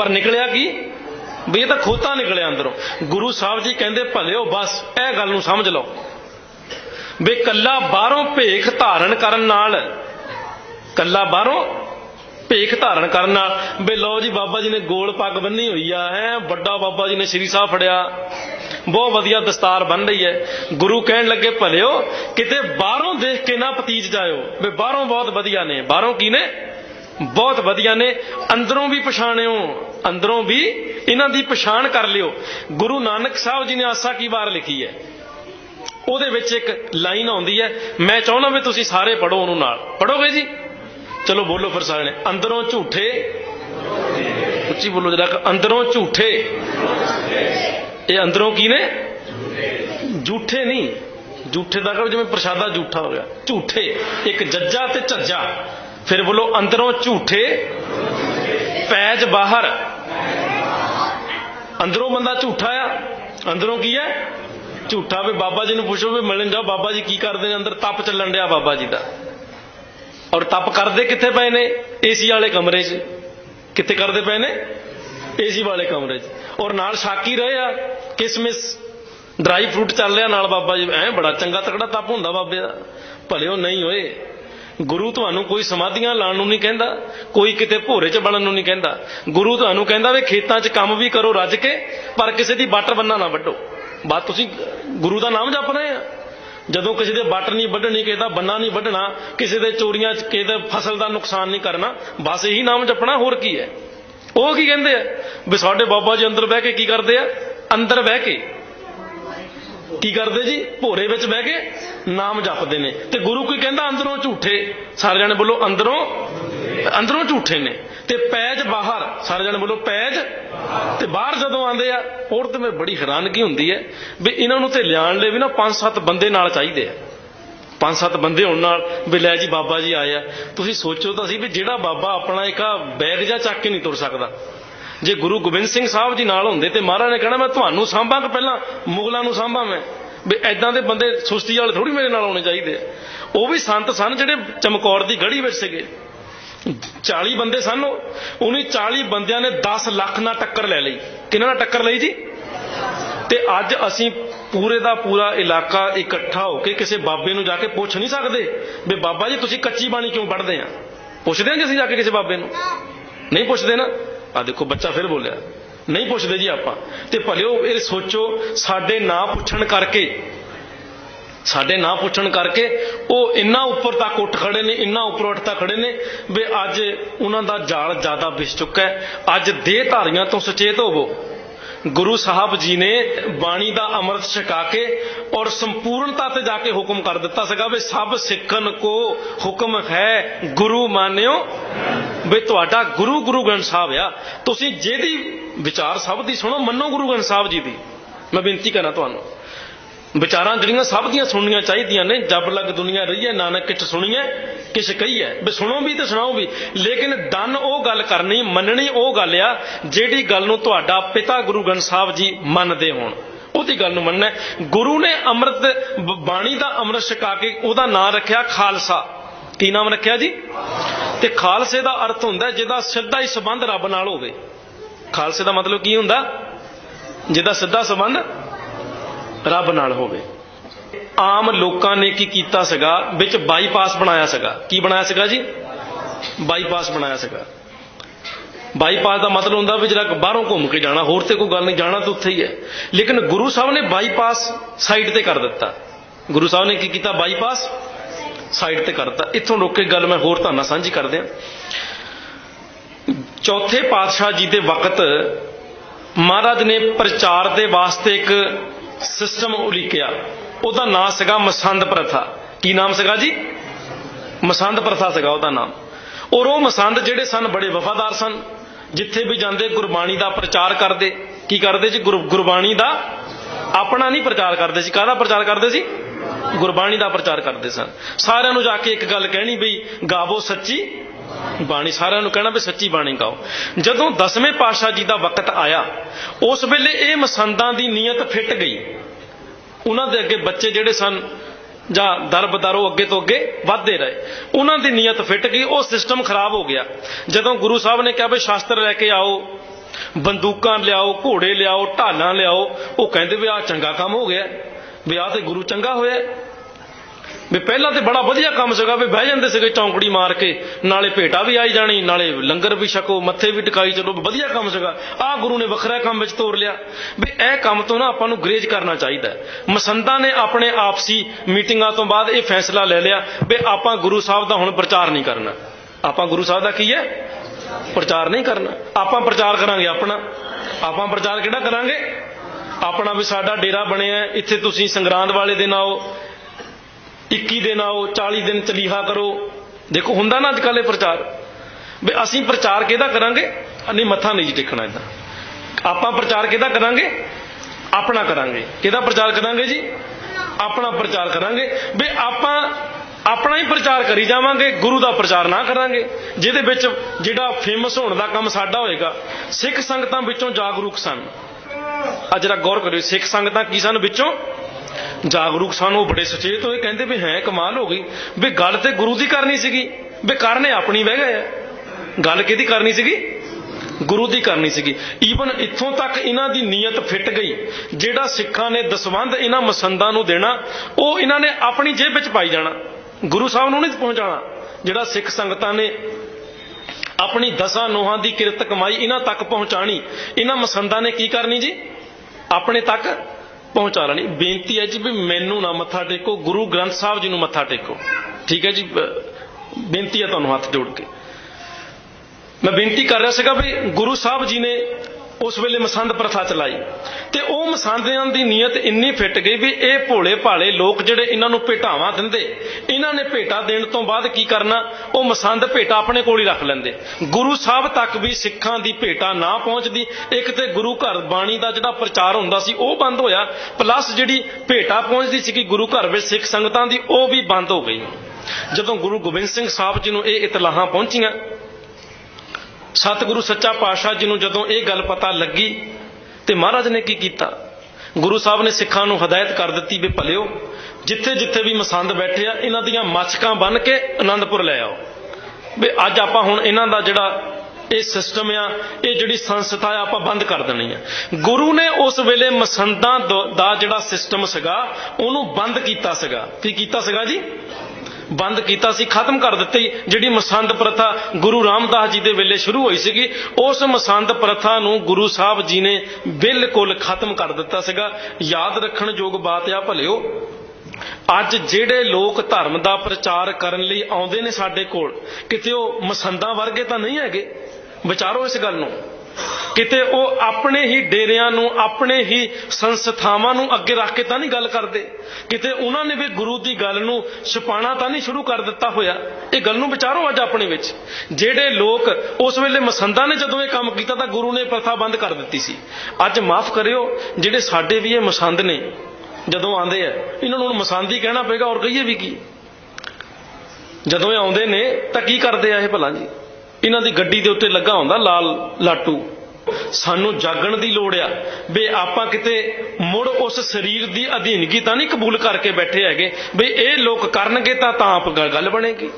ਪਰ ਨਿਕਲਿਆ ਕੀ? ਵੀ ਇਹ ਤਾਂ ਖੋਤਾ ਨਿਕਲਿਆ ਅੰਦਰੋਂ। ਗੁਰੂ ਸਾਹਿਬ ਜੀ ਕਹਿੰਦੇ ਭਲਿਓ ਬਸ, ਇਹ ਗੱਲ ਨੂੰ ਸਮਝ ਲਓ। ਵੀ ਕੱਲਾ ਬਾਹਰੋਂ ਭੇਖ ਧਾਰਨ ਕਰਨ ਨਾਲ, ਕੱਲਾ ਬਾਹਰੋਂ ਭੇਖ ਧਾਰਨ ਕਰਨ ਨਾਲ, ਵੀ ਲਓ ਜੀ, ਬਾਬਾ ਜੀ ਨੇ ਗੋਲ ਪੱਗ ਬੰਨੀ ਹੋਈ ਆ, ਹੈ, ਵੱਡਾ ਬਾਬਾ ਜੀ ਨੇ ਸ਼੍ਰੀ ਸਾਹਿਬ ਫੜਿਆ। ਬਹੁਤ ਵਧੀਆ ਦਸਤਾਰ ਬੰਨ ਰਹੀ ਹੈ। ਗੁਰੂ ਕਹਿਣ ਲੱਗੇ ਭਲਿਓ ਕਿਤੇ ਬਾਹਰੋਂ ਦੇਖ ਕੇ ਨਾ ਪਤੀਜ ਜਾਇਓ। ਵੀ ਬਾਹਰੋਂ ਬਹੁਤ ਵਧੀਆ ਨੇ। ਬਾਹਰੋਂ ਕੀ ਨੇ? ਬਹੁਤ ਵਧੀਆ ਨੇ। ਅੰਦਰੋਂ ਵੀ ਪਛਾਣਿਓ। ਅੰਦਰੋਂ ਵੀ ਇਹਨਾਂ ਦੀ ਪਛਾਣ ਕਰ ਲਿਓ। ਗੁਰੂ ਨਾਨਕ ਸਾਹਿਬ ਜੀ ਨੇ ਆਸਾ ਕੀ ਵਾਰ ਲਿਖੀ ਹੈ? ਉਹਦੇ ਵਿੱਚ ਇੱਕ ਲਾਈਨ ਆਉਂਦੀ ਹੈ, ਮੈਂ ਚਾਹੁੰਦਾ ਵੀ ਤੁਸੀਂ ਸਾਰੇ ਪੜੋ ਉਹਨੂੰ ਨਾਲ। ਪੜੋਗੇ ਜੀ? ਚਲੋ ਬੋਲੋ ਫਿਰ ਸਾਰੇ ਨੇ, ਅੰਦਰੋਂ ਝੂਠੇ। ਉੱਚੀ ਬੋਲੋ ਜਰਾ ਅੰਦਰੋਂ ਝੂਠੇ। ਇਹ ਅੰਦਰੋਂ ਕੀ ਨੇ? ਝੂਠੇ ਨਹੀਂ। ਝੂਠੇ ਦਾ ਕਹੋ, ਜਿਵੇਂ ਪ੍ਰਸ਼ਾਦਾ ਝੂਠਾ ਹੋ ਗਿਆ। ਝੂਠੇ, ਇੱਕ ਜੱਜਾ ਤੇ ਝੱਜਾ। ਫਿਰ ਬੋਲੋ, ਅੰਦਰੋਂ ਝੂਠੇ। ਪੈਜ ਬਾਹਰ। ਅੰਦਰੋਂ ਬੰਦਾ ਝੂਠਾ ਆ। ਅੰਦਰੋਂ ਕੀ ਹੈ ਝੂਠਾ ਵੀ ਬਾਬਾ ਜੀ ਨੂੰ ਪੁੱਛੋ ਵੀ ਮਿਲਣ ਜਾਓ, ਬਾਬਾ ਜੀ ਕੀ ਕਰਦੇ ਨੇ? ਅੰਦਰ ਤਪ ਚੱਲਣ ਡਿਆ ਬਾਬਾ ਜੀ ਦਾ। ਔਰ ਤਪ ਕਰਦੇ ਕਿੱਥੇ ਪਏ ਨੇ? ਏਸੀ ਵਾਲੇ ਕਮਰੇ 'ਚ। ਕਿੱਥੇ ਕਰਦੇ ਪਏ ਨੇ? ਏਸੀ ਵਾਲੇ ਕਮਰੇ 'ਚ। ਔਰ ਨਾਲ ਸਾਕੀ ਰਹੇ ਆ। ਕਿਸਮਿਸ ਡਰਾਈ ਫਰੂਟ ਚੱਲ ਰਿਹਾ ਨਾਲ ਬਾਬਾ ਜੀ। ਐ ਬੜਾ ਚੰਗਾ ਤਕੜਾ ਤਪ ਹੁੰਦਾ ਬਾਬੇ ਦਾ। ਭਲੇ ਉਹ ਨਹੀਂ ਹੋਏ। ਗੁਰੂ ਤੁਹਾਨੂੰ ਕੋਈ ਸਮਾਧੀਆਂ ਲਾਉਣ ਨੂੰ ਨਹੀਂ ਕਹਿੰਦਾ, ਕੋਈ ਕਿਤੇ ਭੋਰੇ 'ਚ ਬਣਨ ਨੂੰ ਨਹੀਂ ਕਹਿੰਦਾ। ਗੁਰੂ ਤੁਹਾਨੂੰ ਕਹਿੰਦਾ ਵੀ ਖੇਤਾਂ 'ਚ ਕੰਮ ਵੀ ਕਰੋ ਰੱਜ ਕੇ, ਪਰ ਕਿਸੇ ਦੀ ਬੱਟ ਬੰਨਾ ਨਾ ਵੱਢੋ। ਬਾਤ ਤੁਸੀਂ ਗੁਰੂ ਦਾ ਨਾਮ ਜਪ ਰਹੇ ਆ। ਜਦੋਂ ਕਿਸੇ ਦੇ ਬੱਟ ਨਹੀਂ ਵੱਢਣੀ, ਕਿਸੇ ਦਾ ਬੰਨਾ ਨਹੀਂ ਵੱਢਣਾ, ਕਿਸੇ ਦੇ ਚੋਰੀਆਂ 'ਚ, ਕਿਸੇ ਦੇ ਫਸਲ ਦਾ ਨੁਕਸਾਨ ਨਹੀਂ ਕਰਨਾ, ਬਸ ਇਹੀ ਨਾਮ ਜਪਣਾ ਹੋਰ ਕੀ ਹੈ? ਉਹ ਕੀ ਕਹਿੰਦੇ ਆ? ਵੀ ਸਾਡੇ ਬਾਬਾ ਜੀ ਅੰਦਰ ਬਹਿ ਕੇ ਕੀ ਕਰਦੇ ਆ? ਅੰਦਰ ਬਹਿ ਕੇ। ਕੀ ਕਰਦੇ ਜੀ? ਭੋਰੇ ਵਿੱਚ ਬਹਿ ਕੇ ਨਾਮ ਜਪਦੇ ਨੇ। ਤੇ ਗੁਰੂ ਕੋਈ ਕਹਿੰਦਾ, ਅੰਦਰੋਂ ਝੂਠੇ। ਸਾਰੇ ਜਣੇ ਬੋਲੋ, ਅੰਦਰੋਂ? ਅੰਦਰੋਂ ਝੂਠੇ ਨੇ। ਤੇ ਪੈਜ ਬਾਹਰ। ਸਾਰੇ ਜਣੇ ਬੋਲੋ, ਪੈਜ ਤੇ ਬਾਹਰ ਜਦੋਂ ਆਉਂਦੇ ਆ ਹੋਰ ਤੇ ਮੈਂ ਬੜੀ ਹੈਰਾਨਗੀ ਹੁੰਦੀ ਹੈ ਵੀ ਇਹਨਾਂ ਨੂੰ ਤੇ ਲਿਆਉਣ ਲਈ ਵੀ ਨਾ ਪੰਜ ਸੱਤ ਬੰਦੇ ਨਾਲ ਚਾਹੀਦੇ ਆ। ਪੰਜ ਸੱਤ ਬੰਦੇ ਹੋਣ ਨਾਲ ਵੀ ਲੈ ਜੀ, ਬਾਬਾ ਜੀ ਆਏ ਆ। ਤੁਸੀਂ ਸੋਚੋ ਤਾਂ ਸੀ ਵੀ ਜਿਹੜਾ ਬਾਬਾ ਆਪਣਾ ਇੱਕ ਬੈਗ ਜਾਂ ਚੱਕ ਕੇ ਨਹੀਂ ਤੁਰ ਸਕਦਾ। ਜੇ ਗੁਰੂ ਗੋਬਿੰਦ ਸਿੰਘ ਸਾਹਿਬ ਜੀ ਨਾਲ ਹੁੰਦੇ ਤੇ ਮਹਾਰਾਜ ਨੇ ਕਹਿਣਾ, ਮੈਂ ਤੁਹਾਨੂੰ ਸਾਂਭਾਂ ਕਿ ਪਹਿਲਾਂ ਮੁਗਲਾਂ ਨੂੰ ਸਾਂਭਾਂ ਮੈਂ ਵੀ ਐਦਾਂ ਦੇ ਬੰਦੇ ਸੁਸਤੀ ਵਾਲੇ ਥੋੜੀ ਮੇਰੇ ਨਾਲ ਆਉਣੇ ਚਾਹੀਦੇ ਆ। ਉਹ ਵੀ ਸੰਤ ਸਨ ਜਿਹੜੇ ਚਮਕੌਰ ਦੀ ਗੜੀ ਵਿੱਚ ਸੀਗੇ। 40 ਬੰਦੇ ਸਨ ਉਹਨੇ 40 ਬੰਦਿਆਂ ਨੇ 10 ਲੱਖ ਨਾਲ ਟੱਕਰ ਲੈ ਲਈ। ਕਿਹਨਾਂ ਨਾਲ ਟੱਕਰ ਲਈ ਜੀ? ਤੇ ਅੱਜ ਅਸੀਂ ਪੂਰੇ ਦਾ ਪੂਰਾ ਇਲਾਕਾ ਇਕੱਠਾ ਹੋ ਕੇ ਕਿਸੇ ਬਾਬੇ ਨੂੰ ਜਾ ਕੇ ਪੁੱਛ ਨਹੀਂ ਸਕਦੇ ਵੀ ਬਾਬਾ ਜੀ, ਤੁਸੀਂ ਕੱਚੀ ਬਾਣੀ ਕਿਉਂ ਪੜ੍ਹਦੇ ਆ? ਪੁੱਛਦੇ ਹਾਂ ਜੀ ਅਸੀਂ ਜਾ ਕੇ ਕਿਸੇ ਬਾਬੇ ਨੂੰ? ਨਹੀਂ ਪੁੱਛਦੇ ਨਾ। ਆ ਦੇਖੋ, ਬੱਚਾ ਫਿਰ ਬੋਲਿਆ, ਨਹੀਂ ਪੁੱਛਦੇ ਜੀ ਆਪਾਂ। ਤੇ ਭਲਿਓ ਇਹ ਸੋਚੋ, ਸਾਡੇ ਨਾ ਪੁੱਛਣ ਕਰਕੇ, ਸਾਡੇ ਨਾ ਪੁੱਛਣ ਕਰਕੇ ਉਹ ਇੰਨਾ ਉੱਪਰ ਤੱਕ ਉੱਠ ਖੜੇ ਨੇ, ਇੰਨਾ ਉੱਪਰ ਉੱਠ ਤੱਕ ਖੜੇ ਨੇ ਵੀ ਅੱਜ ਉਹਨਾਂ ਦਾ ਜਾਲ ਜ਼ਿਆਦਾ ਵਿਛ ਚੁੱਕਾ ਹੈ। ਅੱਜ ਦੇਹ ਧਾਰੀਆਂ ਤੋਂ ਸੁਚੇਤ ਹੋਵੋ। ਗੁਰੂ ਸਾਹਿਬ ਜੀ ਨੇ ਬਾਣੀ ਦਾ ਅੰਮ੍ਰਿਤ ਛਕਾ ਕੇ ਔਰ ਸੰਪੂਰਨਤਾ ਤੇ ਜਾ ਕੇ ਹੁਕਮ ਕਰ ਦਿੱਤਾ ਸੀਗਾ ਵੀ ਸਭ ਸਿੱਖਣ ਕੋ ਹੁਕਮ ਹੈ, ਗੁਰੂ ਮਾਨਿਓ। ਵੀ ਤੁਹਾਡਾ ਗੁਰੂ ਗੁਰੂ ਗ੍ਰੰਥ ਸਾਹਿਬ ਆ। ਤੁਸੀਂ ਜਿਹਦੀ ਵਿਚਾਰ ਸਭ ਦੀ ਸੁਣੋ, ਮੰਨੋ ਗੁਰੂ ਗ੍ਰੰਥ ਸਾਹਿਬ ਜੀ ਦੀ। ਮੈਂ ਬੇਨਤੀ ਕਰਾਂ ਤੁਹਾਨੂੰ। ਵਿਚਾਰਾਂ ਜਿਹੜੀਆਂ ਸਭ ਦੀਆਂ ਸੁਣਨੀਆਂ ਚਾਹੀਦੀਆਂ ਨੇ, ਜਬ ਲਗ ਦੁਨੀਆ ਰਹੀ ਹੈ, ਨਾਨਕ ਕਿਛ ਸੁਣੀਏ। ਕਿਛ ਕਹੀਏ ਵੀ ਸੁਣੋ ਵੀ ਤੇ ਸੁਣਾਓ ਵੀ। ਲੇਕਿਨ ਦਨ ਉਹ ਗੱਲ ਕਰਨੀ, ਮੰਨਣੀ ਉਹ ਗੱਲ ਆ, ਜਿਹੜੀ ਗੱਲ ਨੂੰ ਤੁਹਾਡਾ ਪਿਤਾ ਗੁਰੂ ਗ੍ਰੰਥ ਸਾਹਿਬ ਜੀ ਮੰਨਦੇ ਹੋਣ। ਉਹਦੀ ਗੱਲ ਨੂੰ ਮੰਨਣਾ ਗੁਰੂ ਨੇ ਅੰਮ੍ਰਿਤ ਬਾਣੀ ਦਾ ਅੰਮ੍ਰਿਤ ਛਕਾ ਕੇ ਉਹਦਾ ਨਾਮ ਰੱਖਿਆ ਖਾਲਸਾ। ਕੀ ਨਾਮ ਰੱਖਿਆ ਜੀ? ਤੇ ਖਾਲਸੇ ਦਾ ਅਰਥ ਹੁੰਦਾ ਜਿਹਦਾ ਸਿੱਧਾ ਹੀ ਸੰਬੰਧ ਰੱਬ ਨਾਲ ਹੋਵੇ। ਖਾਲਸੇ ਦਾ ਮਤਲਬ ਕੀ ਹੁੰਦਾ? ਜਿਹਦਾ ਸਿੱਧਾ ਸੰਬੰਧ ਰੱਬ ਨਾਲ ਹੋਵੇ। ਆਮ ਲੋਕਾਂ ਨੇ ਕੀ ਕੀਤਾ ਸੀਗਾ? ਵਿੱਚ ਬਾਈਪਾਸ ਬਣਾਇਆ ਸੀਗਾ। ਕੀ ਬਣਾਇਆ ਸੀਗਾ ਜੀ? ਬਾਈਪਾਸ ਬਣਾਇਆ ਸੀਗਾ। ਬਾਈਪਾਸ ਦਾ ਮਤਲਬ ਹੁੰਦਾ ਵੀ ਜਿਹੜਾ ਬਾਹਰੋਂ ਘੁੰਮ ਕੇ ਜਾਣਾ, ਹੋਰ ਤੇ ਕੋਈ ਗੱਲ ਨਹੀਂ, ਜਾਣਾ ਤਾਂ ਉੱਥੇ ਹੀ ਹੈ। ਲੇਕਿਨ ਗੁਰੂ ਸਾਹਿਬ ਨੇ ਬਾਈਪਾਸ ਸਾਈਡ ਤੇ ਕਰ ਦਿੱਤਾ। ਗੁਰੂ ਸਾਹਿਬ ਨੇ ਕੀ ਕੀਤਾ? ਬਾਈਪਾਸ ਸਾਈਡ ਤੇ ਕਰਤਾ ਇੱਥੋਂ ਰੋਕ ਕੇ ਗੱਲ ਮੈਂ ਹੋਰ ਤੁਹਾਨੂੰ ਸਾਂਝੀ ਕਰਦੇ ਹਾਂ। ਚੌਥੇ ਪਾਤਸ਼ਾਹ ਜੀ ਦੇ ਵਕਤ ਮਹਾਰਾਜ ਨੇ ਪ੍ਰਚਾਰ ਦੇ ਵਾਸਤੇ ਇੱਕ ਸਿਸਟਮ ਉਲੀਕਿਆ। ਉਹਦਾ ਨਾਂ ਸੀਗਾ ਮਸੰਦ ਪ੍ਰਥਾ। ਕੀ ਨਾਮ ਸੀਗਾ ਜੀ? ਮਸੰਦ ਪ੍ਰਥਾ ਸੀਗਾ ਉਹਦਾ ਨਾਮ। ਔਰ ਉਹ ਮਸੰਦ ਜਿਹੜੇ ਸਨ, ਬੜੇ ਵਫਾਦਾਰ ਸਨ। ਜਿੱਥੇ ਵੀ ਜਾਂਦੇ, ਗੁਰਬਾਣੀ ਦਾ ਪ੍ਰਚਾਰ ਕਰਦੇ। ਕੀ ਕਰਦੇ ਜੀ? ਗੁਰ- ਗੁਰਬਾਣੀ ਦਾ ਆਪਣਾ ਨਹੀਂ ਪ੍ਰਚਾਰ ਕਰਦੇ ਸੀ। ਕਾਹਦਾ ਪ੍ਰਚਾਰ ਕਰਦੇ ਸੀ? ਗੁਰਬਾਣੀ ਦਾ ਪ੍ਰਚਾਰ ਕਰਦੇ ਸਨ। ਸਾਰਿਆਂ ਨੂੰ ਜਾ ਕੇ ਇੱਕ ਗੱਲ ਕਹਿਣੀ ਬਈ, ਗਾਵੋ ਸੱਚੀ ਬਾਣੀ। ਸਾਰਿਆਂ ਨੂੰ ਕਹਿਣਾ ਵੀ ਸੱਚੀ ਬਾਣੀ ਗਾਓ। ਜਦੋਂ ਦਸਵੇਂ ਪਾਤਸ਼ਾਹ ਜੀ ਦਾ ਵਕਤ ਆਇਆ, ਉਸ ਵੇਲੇ ਇਹ ਮਸੰਦਾਂ ਦੀ ਨੀਅਤ ਫਿੱਟ ਗਈ। ਉਹਨਾਂ ਦੇ ਅੱਗੇ ਬੱਚੇ ਜਿਹੜੇ ਸਨ ਜਾਂ ਦਰ ਬਦਰੋ ਅੱਗੇ ਤੋਂ ਅੱਗੇ ਵਧਦੇ ਰਹੇ। ਉਹਨਾਂ ਦੀ ਨੀਅਤ ਫਿੱਟ ਗਈ, ਉਹ ਸਿਸਟਮ ਖਰਾਬ ਹੋ ਗਿਆ। ਜਦੋਂ ਗੁਰੂ ਸਾਹਿਬ ਨੇ ਕਿਹਾ ਵੀ ਸ਼ਾਸਤਰ ਲੈ ਕੇ ਆਓ, ਬੰਦੂਕਾਂ ਲਿਆਓ, ਘੋੜੇ ਲਿਆਓ, ਢਾਲਾਂ ਲਿਆਓ, ਉਹ ਕਹਿੰਦੇ ਵੀ ਆਹ ਚੰਗਾ ਕੰਮ ਹੋ ਗਿਆ। ਵੀ ਆਹ ਤੇ ਗੁਰੂ ਚੰਗਾ ਹੋਇਆ। ਵੀ ਪਹਿਲਾਂ ਤੇ ਬੜਾ ਵਧੀਆ ਕੰਮ ਸੀਗਾ, ਵੀ ਬਹਿ ਜਾਂਦੇ ਸੀਗੇ ਚੌਂਕੜੀ ਮਾਰ ਕੇ, ਨਾਲੇ ਭੇਟਾ ਵੀ ਆਈ ਜਾਣੀ, ਨਾਲੇ ਲੰਗਰ ਵੀ ਛਕੋ, ਮੱਥੇ ਵੀ ਟਿਕਾਈ ਚਲੋ, ਵਧੀਆ ਕੰਮ ਸੀਗਾ। ਆਹ ਗੁਰੂ ਨੇ ਵੱਖਰਾ ਕੰਮ ਵਿੱਚ ਤੋਰ ਲਿਆ। ਵੀ ਇਹ ਕੰਮ ਤੋਂ ਨਾ ਆਪਾਂ ਨੂੰ ਗਰੇਜ ਕਰਨਾ ਚਾਹੀਦਾ। ਹੈ। ਮਸੰਦਾਂ ਨੇ ਆਪਣੇ ਆਪਸੀ ਮੀਟਿੰਗਾਂ ਤੋਂ ਬਾਅਦ ਇਹ ਫੈਸਲਾ ਲੈ ਲਿਆ ਵੀ ਆਪਾਂ ਗੁਰੂ ਸਾਹਿਬ ਦਾ ਹੁਣ ਪ੍ਰਚਾਰ ਨਹੀਂ ਕਰਨਾ। ਆਪਾਂ ਗੁਰੂ ਸਾਹਿਬ ਦਾ ਕੀ ਹੈ? ਪ੍ਰਚਾਰ ਨਹੀਂ ਕਰਨਾ। ਆਪਾਂ ਪ੍ਰਚਾਰ ਕਰਾਂਗੇ ਆਪਣਾ। ਆਪਾਂ ਪ੍ਰਚਾਰ ਕਿਹੜਾ ਕਰਾਂਗੇ? ਆਪਣਾ ਵੀ ਸਾਡਾ ਡੇਰਾ ਬਣਿਆ ਇੱਥੇ ਤੁਸੀਂ ਸੰਗਰਾਂਦ ਵਾਲੇ ਦਿਨ ਆਓ। 21 ਦਿਨ ਆਓ 40 ਦਿਨ ਚਲੀਹਾ ਕਰੋ। ਦੇਖੋ, ਹੁੰਦਾ ਨਾ ਅੱਜ ਕੱਲ੍ਹ ਇਹ ਪ੍ਰਚਾਰ। ਵੀ ਅਸੀਂ ਪ੍ਰਚਾਰ ਕਿਹਦਾ ਕਰਾਂਗੇ? ਨਹੀਂ, ਮੱਥਾ ਨਹੀਂ ਜੀ ਟੇਕਣਾ ਇਦਾਂ। ਆਪਾਂ ਪ੍ਰਚਾਰ ਕਿਹਦਾ ਕਰਾਂਗੇ? ਆਪਣਾ ਕਰਾਂਗੇ। ਕਿਹਦਾ ਪ੍ਰਚਾਰ ਕਰਾਂਗੇ ਜੀ? ਆਪਣਾ ਪ੍ਰਚਾਰ ਕਰਾਂਗੇ। ਵੀ ਆਪਾਂ ਆਪਣਾ ਹੀ ਪ੍ਰਚਾਰ ਕਰੀ ਜਾਵਾਂਗੇ, ਗੁਰੂ ਦਾ ਪ੍ਰਚਾਰ ਨਾ ਕਰਾਂਗੇ। ਜਿਹਦੇ ਵਿੱਚ ਜਿਹੜਾ ਫੇਮਸ ਹੋਣ ਦਾ ਕੰਮ ਸਾਡਾ ਹੋਏਗਾ, ਸਿੱਖ ਸੰਗਤਾਂ ਵਿੱਚੋਂ ਜਾਗਰੂਕ ਸਨ। ਅੱਜ ਜਰਾ ਗੌਰ ਕਰਿਓ, ਸਿੱਖ ਸੰਗਤਾਂ ਕੀ ਸਨ ਵਿੱਚੋਂ? ਜਾਗਰੂਕ ਸਨ, ਉਹ ਬੜੇ ਸੁਚੇਤ ਹੋਏ, ਕਹਿੰਦੇ ਵੀ ਹੈ, ਕਮਾਲ ਹੋ ਗਈ। ਵੀ ਗੱਲ ਤੇ ਗੁਰੂ ਦੀ ਕਰਨੀ ਸੀਗੀ, ਵੀ ਕਰਨੇ ਆਪਣੀ ਬਹਿ ਗਏ ਗੱਲ ਕਿਹਦੀ ਕਰਨੀ ਸੀਗੀ? ਗੁਰੂ ਦੀ ਕਰਨੀ ਸੀਗੀ। ਈਵਨ ਇੱਥੋਂ ਤੱਕ ਇਹਨਾਂ ਦੀ ਨੀਅਤ ਫਿੱਟ ਗਈ, ਜਿਹੜਾ ਸਿੱਖਾਂ ਨੇ ਦਸਵੰਧ ਇਹਨਾਂ ਮਸੰਦਾਂ ਨੂੰ ਦੇਣਾ, ਉਹ ਇਹਨਾਂ ਨੇ ਆਪਣੀ ਜੇਬ ਵਿੱਚ ਪਾਈ ਜਾਣਾ। ਗੁਰੂ ਸਾਹਿਬ ਨੂੰ ਨਹੀਂ ਪਹੁੰਚਾਣਾ ਜਿਹੜਾ ਸਿੱਖ ਸੰਗਤਾਂ ਨੇ ਆਪਣੀ ਦਸਾਂ ਨੋਹਾਂ ਦੀ ਕਿਰਤ ਕਮਾਈ ਇਹਨਾਂ ਤੱਕ ਪਹੁੰਚਾਣੀ। ਇਹਨਾਂ ਮਸੰਦਾਂ ਨੇ ਕੀ ਕਰਨੀ ਜੀ? ਆਪਣੇ ਤੱਕ ਪਹੁੰਚਾ ਲੈਣੀ। ਬੇਨਤੀ ਹੈ ਜੀ ਵੀ ਮੈਨੂੰ ਨਾ ਮੱਥਾ ਟੇਕੋ, ਗੁਰੂ ਗ੍ਰੰਥ ਸਾਹਿਬ ਜੀ ਨੂੰ ਮੱਥਾ ਟੇਕੋ। ਠੀਕ ਹੈ ਜੀ? ਬੇਨਤੀ ਹੈ ਤੁਹਾਨੂੰ ਹੱਥ ਜੋੜ ਕੇ। ਮੈਂ ਬੇਨਤੀ ਕਰ ਰਿਹਾ ਸੀਗਾ ਵੀ ਗੁਰੂ ਸਾਹਿਬ ਜੀ ਨੇ ਉਸ ਵੇਲੇ ਮਸੰਦ ਪ੍ਰਥਾ ਚਲਾਈ। ਤੇ ਉਹ ਮਸੰਦਿਆਂ ਦੀ ਨੀਅਤ ਇੰਨੀ ਫਿੱਟ ਗਈ ਵੀ ਇਹ ਭੋਲੇ ਭਾਲੇ ਲੋਕ ਜਿਹੜੇ ਇਹਨਾਂ ਨੂੰ ਭੇਟਾਵਾਂ ਦਿੰਦੇ, ਇਹਨਾਂ ਨੇ ਭੇਟਾ ਦੇਣ ਤੋਂ ਬਾਅਦ ਕੀ ਕਰਨਾ? ਉਹ ਮਸੰਦ ਭੇਟਾ ਆਪਣੇ ਕੋਲ ਹੀ ਰੱਖ ਲੈਂਦੇ। ਗੁਰੂ ਸਾਹਿਬ ਤੱਕ ਵੀ ਸਿੱਖਾਂ ਦੀ ਭੇਟਾ ਨਾ ਪਹੁੰਚਦੀ। ਇੱਕ ਤੇ ਗੁਰੂ ਘਰ ਬਾਣੀ ਦਾ ਜਿਹੜਾ ਪ੍ਰਚਾਰ ਹੁੰਦਾ ਸੀ, ਉਹ ਬੰਦ ਹੋਇਆ। ਪਲੱਸ ਜਿਹੜੀ ਭੇਟਾ ਪਹੁੰਚਦੀ ਸੀ ਗੁਰੂ ਘਰ ਵਿੱਚ ਸਿੱਖ ਸੰਗਤਾਂ ਦੀ, ਉਹ ਵੀ ਬੰਦ ਹੋ ਗਈ। ਜਦੋਂ ਗੁਰੂ ਗੋਬਿੰਦ ਸਿੰਘ ਸਾਹਿਬ ਜੀ ਨੂੰ ਇਹ ਇਤਲਾਹਾਂ ਪਹੁੰਚੀਆਂ ਸਤਿਗੁਰੂ ਸੱਚਾ ਪਾਤਸ਼ਾਹ ਜੀ ਨੂੰ ਜਦੋਂ ਇਹ ਗੱਲ ਪਤਾ ਲੱਗੀ ਤੇ ਮਹਾਰਾਜ ਨੇ ਕੀ ਕੀਤਾ? ਗੁਰੂ ਸਾਹਿਬ ਨੇ ਸਿੱਖਾਂ ਨੂੰ ਹਦਾਇਤ ਕਰ ਦਿੱਤੀ ਵੀ ਭਲਿਓ, ਜਿੱਥੇ ਜਿੱਥੇ ਵੀ ਮਸੰਦ ਬੈਠੇ ਆ, ਇਹਨਾਂ ਦੀਆਂ ਮੱਛਕਾਂ ਬੰਨ ਕੇ ਆਨੰਦਪੁਰ ਲੈ ਆਓ। ਵੀ ਅੱਜ ਆਪਾਂ ਹੁਣ ਇਹਨਾਂ ਦਾ ਜਿਹੜਾ ਇਹ ਸਿਸਟਮ ਆ, ਇਹ ਜਿਹੜੀ ਸੰਸਥਾ ਆ, ਆਪਾਂ ਬੰਦ ਕਰ ਦੇਣੀ ਆ। ਗੁਰੂ ਨੇ ਉਸ ਵੇਲੇ ਮਸੰਦਾਂ ਦ- ਦਾ ਜਿਹੜਾ ਸਿਸਟਮ ਸੀਗਾ, ਉਹਨੂੰ ਬੰਦ ਕੀਤਾ ਸੀਗਾ। ਕੀ ਕੀਤਾ ਸੀਗਾ ਜੀ? ਬੰਦ ਕੀਤਾ ਸੀ, ਖਤਮ ਕਰ ਦਿੱਤੀ, ਜਿਹੜੀ ਮਸੰਦ ਪ੍ਰਥਾ ਗੁਰੂ ਰਾਮਦਾਸ ਜੀ ਦੇ ਵੇਲੇ ਸ਼ੁਰੂ ਹੋਈ ਸੀਗੀ, ਉਸ ਮਸੰਦ ਪ੍ਰਥਾ ਨੂੰ ਗੁਰੂ ਸਾਹਿਬ ਜੀ ਨੇ ਬਿਲਕੁਲ ਖਤਮ ਕਰ ਦਿੱਤਾ ਸੀਗਾ। ਯਾਦ ਰੱਖਣ ਯੋਗ ਬਾਤ ਆ ਭਲਿਓ, ਅੱਜ ਜਿਹੜੇ ਲੋਕ ਧਰਮ ਦਾ ਪ੍ਰਚਾਰ ਕਰਨ ਲਈ ਆਉਂਦੇ ਨੇ ਸਾਡੇ ਕੋਲ, ਕਿਤੇ ਉਹ ਮਸੰਦਾਂ ਵਰਗੇ ਤਾਂ ਨਹੀਂ ਹੈਗੇ? ਵਿਚਾਰੋ ਇਸ ਗੱਲ ਨੂੰ। ਕਿਤੇ ਉਹ ਆਪਣੇ ਹੀ ਡੇਰਿਆਂ ਨੂੰ, ਆਪਣੇ ਹੀ ਸੰਸਥਾਵਾਂ ਨੂੰ ਅੱਗੇ ਰੱਖ ਕੇ ਤਾਂ ਨਹੀਂ ਗੱਲ ਕਰਦੇ। ਕਿਤੇ ਉਹਨਾਂ ਨੇ ਵੀ ਗੁਰੂ ਦੀ ਗੱਲ ਨੂੰ ਛੁਪਾਣਾ ਤਾਂ ਨਹੀਂ ਸ਼ੁਰੂ ਕਰ ਦਿੱਤਾ ਹੋਇਆ। ਇਹ ਗੱਲ ਨੂੰ ਵਿਚਾਰੋ ਅੱਜ ਆਪਣੇ ਵਿੱਚ। ਜਿਹੜੇ ਲੋਕ ਉਸ ਵੇਲੇ ਮਸੰਦਾਂ ਨੇ ਜਦੋਂ ਇਹ ਕੰਮ ਕੀਤਾ ਤਾਂ ਗੁਰੂ ਨੇ ਪ੍ਰਥਾ ਬੰਦ ਕਰ ਦਿੱਤੀ ਸੀ। ਅੱਜ ਮਾਫ ਕਰਿਓ, ਜਿਹੜੇ ਸਾਡੇ ਵੀ ਇਹ ਮਸੰਦ ਨੇ, ਜਦੋਂ ਆਉਂਦੇ ਆ, ਇਹਨਾਂ ਨੂੰ ਹੁਣ ਮਸੰਦ ਹੀ ਕਹਿਣਾ ਪਏਗਾ, ਔਰ ਕਹੀਏ ਵੀ ਕੀ? ਜਦੋਂ ਇਹ ਆਉਂਦੇ ਨੇ, ਤਾਂ ਕੀ ਕਰਦੇ ਆ ਇਹ ਭਲਾ ਜੀ? ਇਹਨਾਂ ਦੀ ਗੱਡੀ ਦੇ ਉੱਤੇ ਲੱਗਾ ਹੁੰਦਾ ਲਾਲ ਲਾਟੂ। ਸਾਨੂੰ ਜਾਗਣ ਦੀ ਲੋੜ ਆ। ਵੀ ਆਪਾਂ ਕਿਤੇ ਮੁੜ ਉਸ ਸਰੀਰ ਦੀ ਅਧੀਨਗੀ ਤਾਂ ਨਹੀਂ ਕਬੂਲ ਕਰਕੇ ਬੈਠੇ ਹੈਗੇ। ਬਈ ਇਹ ਲੋਕ ਕਰਨਗੇ ਤਾਂ ਤਾਂ ਆਪ ਗੱਲ ਬਣੇਗੀ।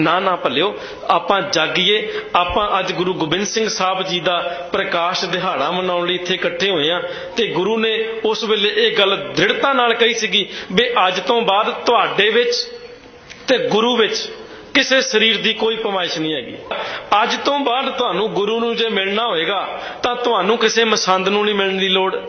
ਨਾ ਨਾ ਭੱਲਿਓ, ਆਪਾਂ ਜਾਗੀਏ। ਆਪਾਂ ਅੱਜ ਗੁਰੂ ਗੋਬਿੰਦ ਸਿੰਘ ਸਾਹਿਬ ਜੀ ਦਾ ਪ੍ਰਕਾਸ਼ ਦਿਹਾੜਾ ਮਨਾਉਣ ਲਈ ਇੱਥੇ ਇਕੱਠੇ ਹੋਏ ਆ ਤੇ ਗੁਰੂ ਨੇ ਉਸ ਵੇਲੇ ਇਹ ਗੱਲ ਦ੍ਰਿੜਤਾ ਨਾਲ ਕਹੀ ਸੀਗੀ ਵੀ ਅੱਜ ਤੋਂ ਬਾਅਦ ਤੁਹਾਡੇ ਵਿੱਚ ਤੇ ਗੁਰੂ ਵਿੱਚ ਕਿਸੇ ਸਰੀਰ ਦੀ ਕੋਈ ਪਮਾਇਸ਼ ਨਹੀਂ ਹੈਗੀ। ਅੱਜ ਤੋਂ ਬਾਅਦ ਤੁਹਾਨੂੰ ਗੁਰੂ ਨੂੰ ਜੇ ਮਿਲਣਾ ਹੋਏਗਾ, ਤਾਂ ਤੁਹਾਨੂੰ ਕਿਸੇ ਮਸੰਦ ਨੂੰ ਨਹੀਂ ਮਿਲਣ ਦੀ ਲੋੜ।